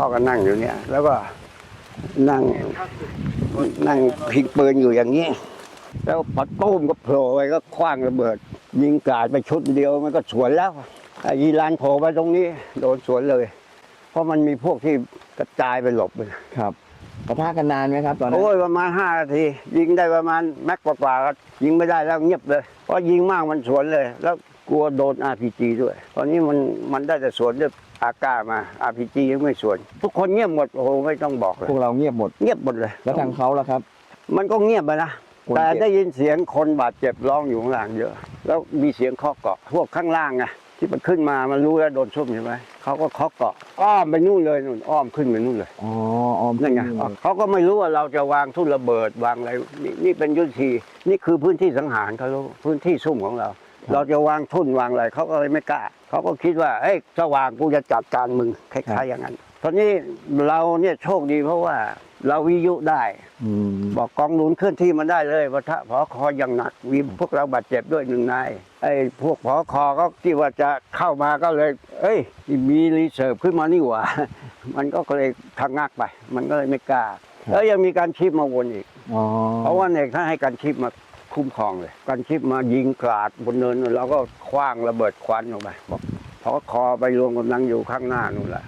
พ่อก็นั่งอยู่เนี่ย แล้วก็นั่งนั่งพิงปืนอยู่อย่างนี้ แล้วพอตุ้มก็โผล่ไปก็คว้างระเบิด ยิงกราดไปชุดเดียวมันก็สวนแล้วไอ้ยีรานโผล่ไปตรงนี้ โดนสวนเลย เพราะมันมีพวกที่กระจายไปหลบเลยครับปะทะกันนานไหมครับตอนนั้นโอ้ยประมาณห้านาที ยิงได้ประมาณแม็กกว่าๆก็ยิงไม่ได้แล้วเงียบเลยเพราะยิงมากมันสวนเลยแล้ว กลัวโดน RPG ด้วย ตอนนี้มันมันได้แต่สวนด้วยอากามา RPG ยังไม่สวน ทุกคนเงียบหมดโอ้โหไม่ต้องบอกเลยพวกเราเงียบหมด เงียบหมดเลย แล้วทางเขาล่ะครับ มันก็เงียบไปนะคนแต่เจ็บได้ยินเสียงคนบาดเจ็บร้องอยู่ข้างล่างเยอะ แล้วมีเสียงเคาะเกาะพวกข้างล่างไงที่มันขึ้นมามันรู้แล้วโดนชุ่มใช่ไหมเขาก็เคาะเกาะอ้อมไปนู่นเลยนู่นอ้อมขึ้นไปนู่นเลย อ๋อออมนั่นไงขึ้เลยเขาก็ไม่รู้ว่าเราจะวางทุ่นระเบิดวางอะไรนี่นี่เป็นยุทธทีนี่คือพื้นที่สังหารเขารู้พื้นที่ซุ่มของเรา เราจะวางทุ่นวางอะไรเขาก็เลยไม่กล้าเขาก็คิดว่าเฮ้ยสว่างกูจะจัดการมึงคล้ายๆอย่างนั้น ตอนนี้เราเนี่ยโชคดีเพราะว่าเราวิทยุได้อืมบอกกองหนุนเคลื่อนที่มาได้เลยว่าถ้าพอคออย่างหนักวีพวกเราบาดเจ็บด้วยหนึ่งนายไอ้พวกพอคอก็ที่ว่าจะเข้ามาก็เลย เอ้ย มีรีเสิร์ฟขึ้นมานี่หว่า มันก็เลยทางงักไป มันก็เลยไม่กล้าแล้วยังมีการชิปมาวนอีกอ๋อเพราะว่าเนี่ยถ้าให้การชิปมา คุ้มครองเลย กันชิปมายิงกราดบนเนินเราก็คว้างระเบิดควันออกไปบอกพอคอไปรวมกำลังอยู่ข้างหน้านู่นแหละ